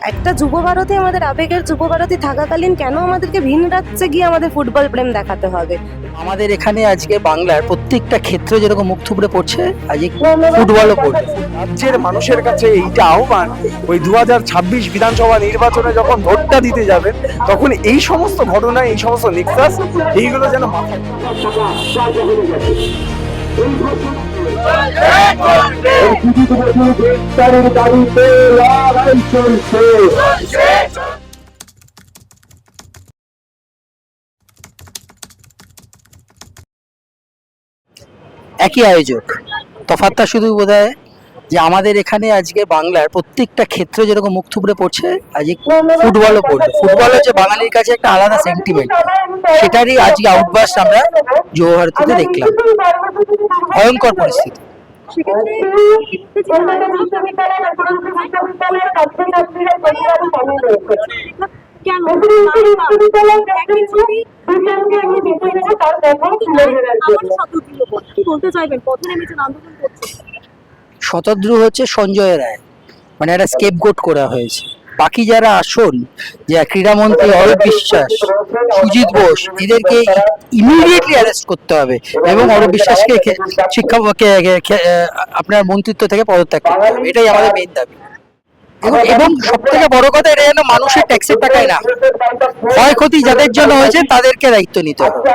একটা যুব ভারতী আমাদের আবেগের যুব ভারতী থাকাকালীন কেন আমাদেরকে ভিন রাজ্যে গিয়ে আমাদের ফুটবল প্রেম দেখাতে হবে আমাদের এখানে আজকে বাংলার প্রত্যেকটা ক্ষেত্রে যেরকম মুখ থুবড়ে পড়ছে আজকে ফুটবলও পড়ছে রাজ্যের মানুষের কাছে এইটা আহ্বান ওই দু ছাব্বিশ বিধানসভা নির্বাচনে যখন ভোটটা দিতে যাবেন তখন এই সমস্ত ঘটনা এই সমস্ত নিক্সাস এইগুলো যেন মাথায় একই আয়োজক। তফাতটা শুধু বোধ যে আমাদের এখানে আজকে বাংলার প্রত্যেকটা ক্ষেত্রে যেরকম মুখ থুবড়ে পড়ছে, আজকে ফুটবলও পড়বে। ফুটবল হচ্ছে বাঙালির কাছে একটা আলাদা সেন্টিমেন্ট সেটারই আজকে আউটবাস্ট আমরা যুব ভারতীতে দেখলাম। ভয়ঙ্কর পরিস্থিতি। বলতে চাইবেন পথে নেমেছেন আন্দোলন করছেন শতদ্রু হচ্ছে সঞ্জয় রায়। মানে একটা স্কেপ গোট করা হয়েছে। বাকি যারা আসল, যে ক্রীড়ামন্ত্রী অরূপ বিশ্বাস, সুজিত বোস, এদেরকে ইমিডিয়েটলি অ্যারেস্ট করতে হবে এবং অরূপ বিশ্বাসকে শিক্ষা আপনার মন্ত্রিত্ব থেকে পদত্যাগ করতে হবে। এটাই আমাদের মেন দাবি। এবং- এবং সব থেকে বড় কথা এটা যেন মানুষের ট্যাক্সের টাকায় না। ক্ষয়ক্ষতি যাদের জন্য হয়েছে তাদেরকে দায়িত্ব নিতে হবে।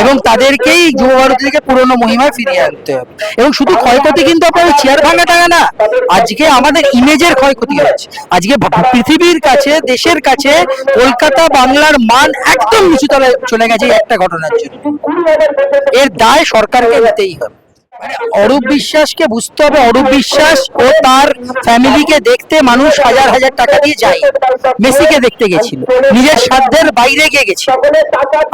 এবং তাদেরকেই যুব ভারতী থেকে পুরনো মহিমায় ফিরিয়ে আনতে হবে। এবং শুধু ক্ষয়ক্ষতি কিন্তু আপনার চেয়ার ভাঙা টাঙা না আজকে আমাদের ইমেজের ক্ষয়ক্ষতি হচ্ছে। আজকে পৃথিবীর কাছে দেশের কাছে কলকাতা বাংলার মান একদম নিচুতলায় চলে গেছে একটা ঘটনার জন্য। এর দায় সরকারকে নিতেই হবে। অরূপ বিশ্বাসকে বুঝতে হবে। অরূপ বিশ্বাস ও তার ফ্যামিলিকে দেখতে মানুষ হাজার হাজার টাকা দিয়ে যায়। মেসিকে দেখতে গেছিল। নিজের সাধ্যের বাইরে গিয়ে গেছিল।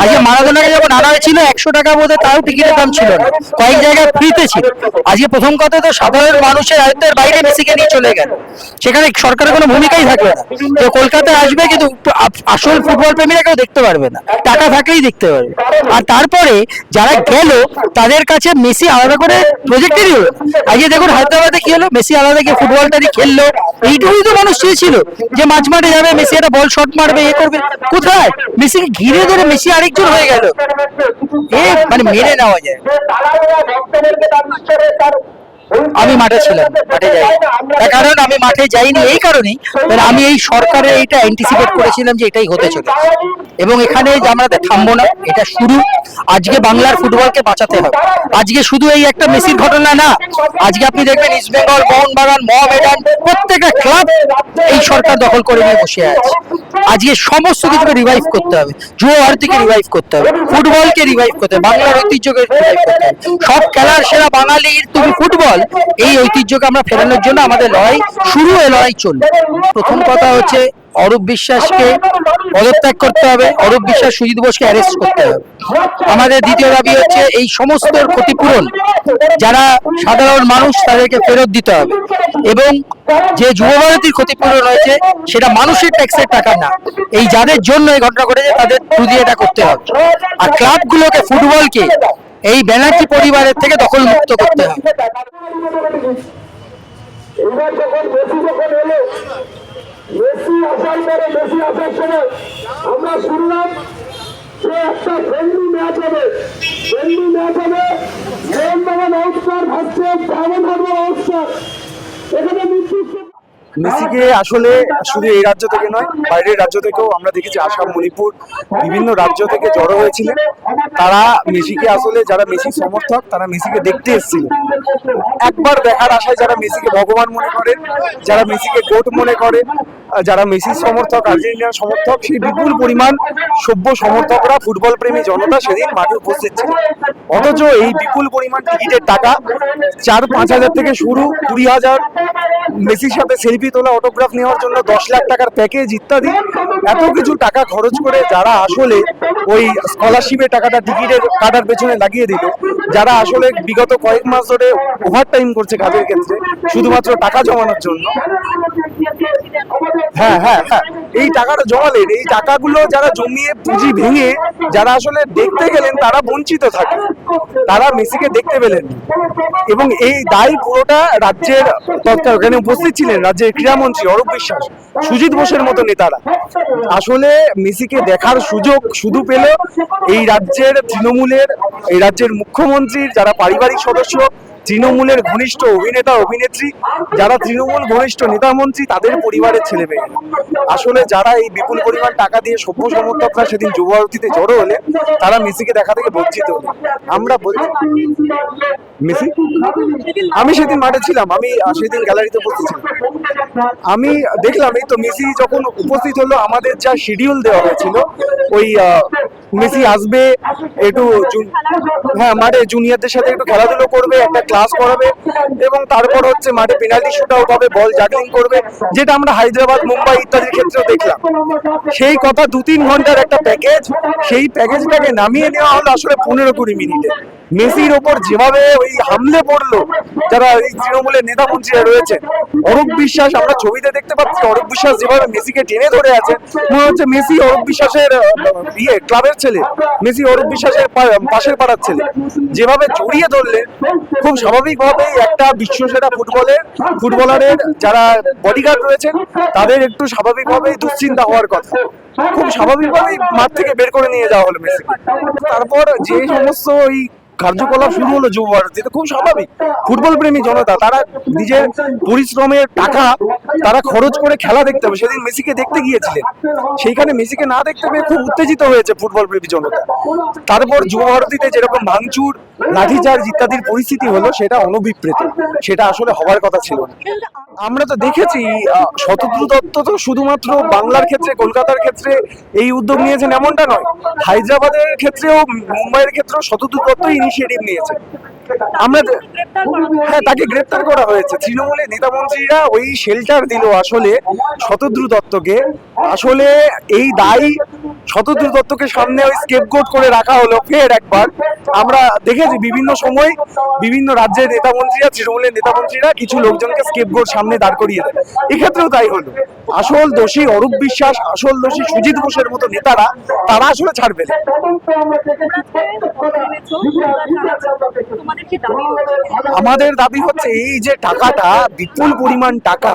আজকে মারাদোনাকে যখন আনা হয়েছিল, একশো টাকা বোধহয় তাও টিকিটের দাম ছিল না। কয়েক জায়গায় ফ্রিতে ছিল। আজকে প্রথম কথা তো সাধারণ মানুষের আয়ত্তের বাইরে মেসিকে নিয়ে চলে গেল। সেখানে সরকারের কোনো ভূমিকাই থাকবে না। যে কলকাতায় আসবে কিন্তু আসল ফুটবল প্রেমীরা কেউ দেখতে পারবে না। টাকা থাকলেই দেখতে পারবে। আর তারপরে যারা গেল, তাদের কাছে মেসি আলাদা করে প্রজেক্টেরই হলো। আজকে দেখুন হায়দ্রাবাদে কি হলো? মেসি আলাদা গিয়ে ফুটবলটারই খেললো। এইটুকুই তো মানুষ চেয়েছিল যে মাঝ মাঠে যাবে, মেসি একটা বল শট মারবে, এ করবে। কোথায়? মেসিকে ঘিরে ধরে মেসি আরেকজন হয়ে গেল। এ মানে মেনে নেওয়া যায়। আমি মাঠে ছিলাম মাঠে যাই তার কারণ আমি মাঠে যাইনি এই কারণেই কারণ আমি এই সরকারের এইটা অ্যান্টিসিপেট করেছিলাম যে এটাই হতে চলেছে। এবং এখানে যে আমরা থামবো না এটা শুরু। আজকে বাংলার ফুটবলকে বাঁচাতে হবে। আজকে শুধু এই একটা মেসির ঘটনা না আজকে আপনি দেখবেন ইস্ট বেঙ্গল মোহনবাগান মহামেডান প্রত্যেকটা ক্লাব এই সরকার দখল করে নিয়ে বসে আছে। আজকে সমস্ত কিছুকে রিভাইভ করতে হবে। যুব ভারতীকে রিভাইভ করতে হবে। ফুটবলকে রিভাইভ করতে হবে। বাংলার ঐতিহ্যকে রিভাইভ করতে হবে। সব খেলার সেরা বাঙালির তুমি ফুটবল। এই ঐতিহ্যকে আমরা ফেরানোর জন্য আমাদের লড়াই শুরু এ লড়াই চলবে। প্রথম কথা হচ্ছে অরূপ বিশ্বাসকে পদত্যাগ করতে হবে, অরূপ বিশ্বাস সুজিত বোসকে অ্যারেস্ট করতে হবে। আমাদের দ্বিতীয় দাবি হচ্ছে এই সমস্ত ক্ষতিপূরণ যারা সাধারণ মানুষ তাদেরকে ফেরত দিতে হবে এবং যে যুবভারতীর ক্ষতিপূরণ হয়েছে সেটা মানুষের ট্যাক্সের টাকা না। এই যাদের জন্য এই ঘটনা ঘটেছে তাদের দিয়ে এটা করতে হবে। আর ক্লাবগুলোকে ফুটবলকে এই ব্যানার্জি পরিবারের থেকে দখল মুক্ত করতে হবে। আসার আসার আমরা শুনলাম যে একটা ফ্রেন্ডলি ম্যাচ হবে। ফ্রেন্ডলি ম্যাচ হবে মোহনবাগান আউটস্টার ভাসছে ডায়মন্ড এখানে মেসিকে আসলে শুধু এই রাজ্য থেকে নয়, বাইরের রাজ্য থেকেও আমরা দেখেছি আসাম, মণিপুর, বিভিন্ন রাজ্য থেকে জড়ো হয়েছিলেন। তারা মেসিকে আসলে যারা মেসি সমর্থক, তারা মেসিকে দেখতে এসেছিল। একবার দেখার আশায় যারা মেসিকে ভগবান মনে করেন যারা মেসিকে গোট মনে করে যারা মেসির সমর্থক, আর্জেন্টিনার সমর্থক, সেই বিপুল পরিমাণ সভ্য সমর্থকরা ফুটবল প্রেমী জনতা সেদিন মাঠে উপস্থিত ছিল। অথচ এই বিপুল পরিমাণ টিকিটের টাকা চার পাঁচ হাজার থেকে শুরু, কুড়ি হাজার মেসির সাথে সেলফি তোলা অটোগ্রাফ নেওয়ার জন্য দশ লাখ টাকার প্যাকেজ ইত্যাদি। এত কিছু টাকা খরচ করে যারা আসলে ওই স্কলারশিপের টাকাটা টিকিটের কাটার পেছনে লাগিয়ে দিল, যারা আসলে বিগত কয়েক মাস ধরে ওভার টাইম করছে কাজের ক্ষেত্রে, শুধুমাত্র টাকা জমানোর জন্য। হ্যাঁ হ্যাঁ হ্যাঁ। এই টাকাটা জমালেন, এই টাকাগুলো যারা জমিয়ে পুঁজি ভেঙে যারা আসলে দেখতে গেলেন, তারা বঞ্চিত থাকে। তারা মেসিকে দেখতে পেলেন। এবং এই দায় পুরোটা রাজ্যের ওখানে উপস্থিত ছিলেন, রাজ্যের ক্রীড়ামন্ত্রী অরূপ বিশ্বাস, সুজিত বোসের মতো নেতারা। আসলে মেসিকে দেখার সুযোগ শুধু পেল এই রাজ্যের তৃণমূলের, এই রাজ্যের মুখ্যমন্ত্রীর, যারা পারিবারিক সদস্য তৃণমূলের ঘনিষ্ঠ অভিনেতা, অভিনেত্রী, যারা তৃণমূল ঘনিষ্ঠ নেতামন্ত্রী তাদের পরিবারের ছেলে মেয়ে আসলে যারা এই বিপুল পরিমাণ টাকা দিয়ে সভ্য সমর্থকরা সেদিন যুব ভারতীতে জড়ো হলে, তারা মেসিকে দেখা থেকে বঞ্চিত হলেন আমরা মেসি? আমি সেদিন মাঠে ছিলাম, আমি সেদিন গ্যালারিতে উপস্থিত ছিলাম। আমি দেখলাম, এই তো মেসি যখন উপস্থিত হলো, আমাদের যা শিডিউল দেওয়া হয়েছিল, ওই মেসি আসবে একটু হ্যাঁ মাঠে জুনিয়রদের সাথে একটু খেলাধুলো করবে, একটা ক্লাস করাবে এবং তারপর হচ্ছে মাঠে পেনাল্টি শুট আউট হবে বল জাগলিং করবে, যেটা আমরা হায়দ্রাবাদ, মুম্বাই ইত্যাদির ক্ষেত্রেও দেখলাম। সেই কথা দু তিন ঘণ্টার একটা প্যাকেজ সেই প্যাকেজটাকে নামিয়ে নেওয়া হলো আসলে পনেরো কুড়ি মিনিটে। মেসির ওপর যেভাবে ওই হামলে পড়ল, যারা এই তৃণমূলের নেতা মন্ত্রীরা রয়েছে অরূপ বিশ্বাস, আমরা ছবিতে দেখতে পাচ্ছি অরূপ বিশ্বাস যেভাবে মেসিকে টেনে ধরে আছে। মনে হচ্ছে মেসি অরূপ বিশ্বাসের ইয়ে ক্লাবের ছেলে। মেসি অরূপ বিশ্বাসের পাশের পাড়ার ছেলে। যেভাবে জড়িয়ে ধরলে খুব স্বাভাবিকভাবেই একটা বিশ্বসেরা ফুটবলের, ফুটবলারের যারা বডিগার্ড রয়েছেন, তাদের একটু স্বাভাবিকভাবেই দুশ্চিন্তা হওয়ার কথা। খুব স্বাভাবিকভাবেই মাঠ থেকে বের করে নিয়ে যাওয়া হলো মেসি তারপর যে সমস্ত ওই কার্যকলাপ শুরু হলো যুব ভারতী এটা খুব স্বাভাবিক। ফুটবল প্রেমী জনতা, তারা নিজের পরিশ্রমের টাকা তারা খরচ করে খেলা দেখতে হবে। সেদিন মেসিকে দেখতে গিয়েছিলেন। সেইখানে মেসিকে না দেখতে পেয়ে খুব উত্তেজিত হয়েছে ফুটবল প্রেমী জনতা। তারপর যুব ভারতীতে যেরকম ভাঙচুর লাঠিচার্জ ইত্যাদির পরিস্থিতি হলো সেটা অনভিপ্রেত, সেটা আসলে হওয়ার কথা ছিল না। আমরা তো দেখেছি শতদ্রু দত্ত তো শুধুমাত্র বাংলার ক্ষেত্রে, কলকাতার ক্ষেত্রে এই উদ্যোগ নিয়েছেন এমনটা নয়। হায়দ্রাবাদের ক্ষেত্রেও, মুম্বাইয়ের ক্ষেত্রেও শতদ্রু দত্ত ইনিশিয়েটিভ নিয়েছে। আমরা হ্যাঁ তাকে গ্রেপ্তার করা হয়েছে। তৃণমূলের নেতা মন্ত্রীরা ওই শেল্টার দিল আসলে শতদ্রু দত্তকে। আসলে এই দায় শতদ্রু দত্তকে সামনে ওই স্কেপগোট করে রাখা হলো ফের একবার। আমরা দেখেছি বিভিন্ন সময় বিভিন্ন রাজ্যের নেতা মন্ত্রীরা তৃণমূলের নেতা মন্ত্রীরা কিছু লোকজনকে স্কেপগোট সামনে দাঁড় করিয়ে দেয়। এক্ষেত্রেও তাই হলো। আসল দোষী অরূপ বিশ্বাস আসল দোষী সুজিত ঘোষের মতো নেতারা তারা আসলে ছাড়বে না। আমাদের দাবি হচ্ছে এই যে টাকাটা, বিপুল পরিমাণ টাকা,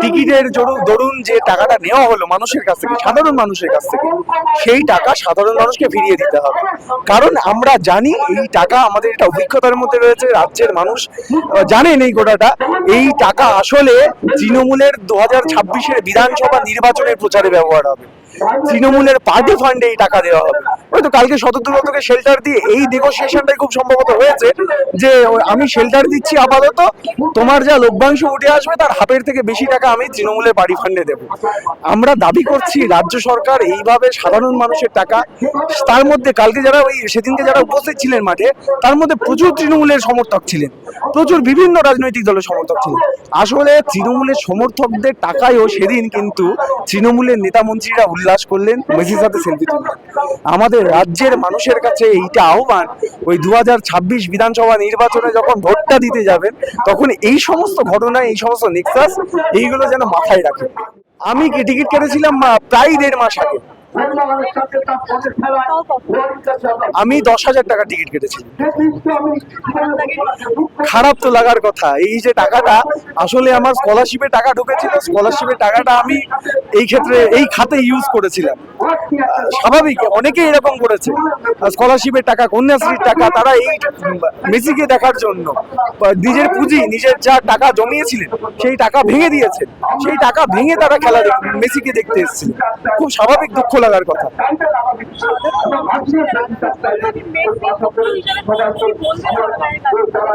টিকিটের দরুন যে টাকাটা নেওয়া হলো মানুষের কাছ থেকে, সাধারণ মানুষের কাছ থেকে, সেই টাকা সাধারণ মানুষকে ফিরিয়ে দিতে হবে। কারণ আমরা জানি এই টাকা আমাদের এটা অভিজ্ঞতার মধ্যে রয়েছে, রাজ্যের মানুষ জানেন এই গোটাটা এই টাকা আসলে তৃণমূলের দু হাজার ছাব্বিশের বিধানসভা নির্বাচনের প্রচারে ব্যবহার হবে। তৃণমূলের পার্টি ফান্ডে এই টাকা দেওয়া হবে। হয়তো কালকে শতদ্রুতকে শেল্টার দিয়ে এই নেগোসিয়েশনটাই খুব সম্ভবত হয়েছে যে আমি শেল্টার দিচ্ছি আপাতত, তোমার যা লভ্যাংশ উঠে আসবে তার হাফের থেকে বেশি টাকা আমি তৃণমূলের পার্টি ফান্ডে দেব। আমরা দাবি করছি রাজ্য সরকার এইভাবে সাধারণ মানুষের টাকা, তার মধ্যে কালকে যারা ওই সেদিনকে যারা উপস্থিত ছিলেন মাঠে, তার মধ্যে প্রচুর তৃণমূলের সমর্থক ছিলেন। প্রচুর বিভিন্ন রাজনৈতিক দলের সমর্থক ছিলেন। আসলে তৃণমূলের সমর্থকদের টাকায়ও সেদিন কিন্তু তৃণমূলের নেতা মন্ত্রীরা উল্লাস করলেন মেসির সাথে সেলফি তুললেন। আমাদের রাজ্যের মানুষের কাছে এইটা আহ্বান, ওই দু হাজার ছাব্বিশ বিধানসভা নির্বাচনে যখন ভোটটা দিতে যাবেন, তখন এই সমস্ত ঘটনা, এই সমস্ত নেক্সাস এইগুলো যেন মাথায় রাখেন। আমি টিকিট কেটেছিলাম প্রায় দেড় মাস আগে। আমি দশ হাজার টাকা টিকিট কেটেছি খারাপ তো লাগার কথা। এই যে টাকাটা আসলে আমার স্কলারশিপের টাকা ঢুকেছিল। স্কলারশিপের টাকাটা আমি এই ক্ষেত্রে এই খাতে ইউজ করেছিলাম। স্বাভাবিক অনেকে এরকম করেছে। স্কলারশিপের টাকা কন্যাশ্রীর টাকা তারা এই মেসিকে দেখার জন্য নিজের পুঁজি নিজের যা টাকা জমিয়েছিলেন সেই টাকা ভেঙে দিয়েছে। সেই টাকা ভেঙে তারা খেলা দেখ- মেসিকে দেখতে এসেছিল খুব স্বাভাবিক দুঃখ লাগার কথা।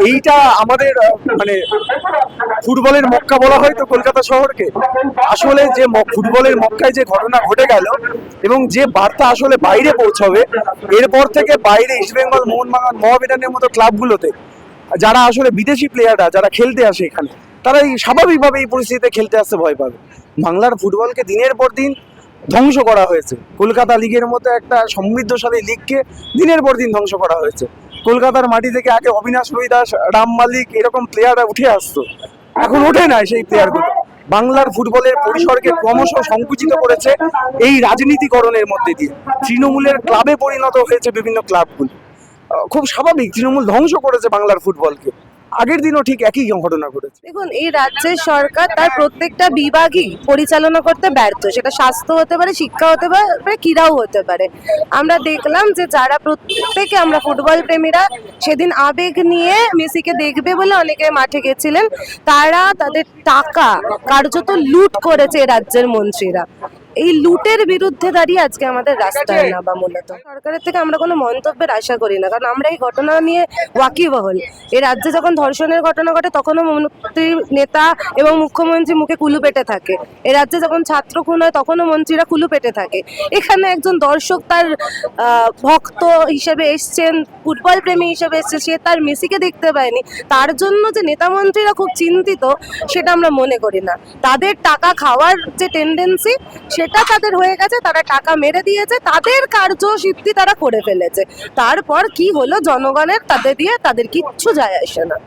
এইটা আমাদের মানে ফুটবলের মক্কা বলা হয় তো কলকাতা শহরকে। আসলে যে ফুটবলের মক্কায় যে ঘটনা ঘটে গেল এবং যে বার্তা আসলে বাইরে পৌঁছবে, এরপর থেকে বাইরে ইস্টবেঙ্গল মোহনবাগান মহাবিদানের মতো ক্লাবগুলোতে, যারা আসলে বিদেশি প্লেয়াররা যারা খেলতে আসে এখানে তারা এই স্বাভাবিকভাবে এই পরিস্থিতিতে খেলতে আসতে ভয় পাবে। বাংলার ফুটবলকে দিনের পর দিন ধ্বংস করা হয়েছে। কলকাতা লিগের মতো একটা সমৃদ্ধশালী লিগকে দিনের পর দিন ধ্বংস করা হয়েছে। কলকাতার মাটি থেকে আগে অবিনাশ রুই দাস রাম মালিক এরকম প্লেয়াররা উঠে আসতো। এখন ওঠে না সেই প্লেয়ারগুলো বাংলার ফুটবলের পরিসরকে ক্রমশ সংকুচিত করেছে এই রাজনীতিকরণের মধ্যে দিয়ে। তৃণমূলের ক্লাবে পরিণত হয়েছে বিভিন্ন ক্লাবগুলি খুব স্বাভাবিক, তৃণমূল ধ্বংস করেছে বাংলার ফুটবলকে। আগের দিনও ঠিক একই ঘটনা ঘটেছে। দেখুন, এই রাজ্যের সরকার তার প্রত্যেকটা বিভাগই পরিচালনা করতে ব্যর্থ। সেটা স্বাস্থ্য হতে পারে, শিক্ষা হতে পারে, ক্রীড়াও হতে পারে। আমরা দেখলাম যে যারা প্রত্যেকে আমরা ফুটবল প্রেমীরা, সেদিন আবেগ নিয়ে মেসিকে দেখবে বলে অনেকে মাঠে গেছিলেন। তারা তাদের টাকা কার্যত লুট করেছে রাজ্যের মন্ত্রীরা। এই লুটের বিরুদ্ধে দাঁড়িয়ে আজকে আমাদের রাস্তায় নামা মূলত। সরকারের থেকে আমরা কোনো মন্তব্যের আশা করি না কারণ আমরা এই ঘটনা নিয়ে ওয়াকিবহল। এই রাজ্যে যখন ধর্ষণের ঘটনা ঘটে তখনও মন্ত্রী নেতা এবং মুখ্যমন্ত্রী মুখে কুলু পেটে থাকে। এ রাজ্যে যখন ছাত্র খুন হয় তখনও মন্ত্রীরা কুলু পেটে থাকে। এখানে একজন দর্শক তার ভক্ত হিসেবে এসছেন ফুটবল প্রেমী হিসেবে এসছে সে তার মেসিকে দেখতে পায়নি। তার জন্য যে নেতা মন্ত্রীরা খুব চিন্তিত সেটা আমরা মনে করি না। তাদের টাকা খাওয়ার যে টেন্ডেন্সি সেটা তাদের হয়ে গেছে, তারা টাকা মেরে দিয়েছে, তাদের কার্যসিদ্ধি তারা করে ফেলেছে। তারপর কি হলো? জনগণের তাদের দিয়ে তাদের কিচ্ছু যায় আসে না।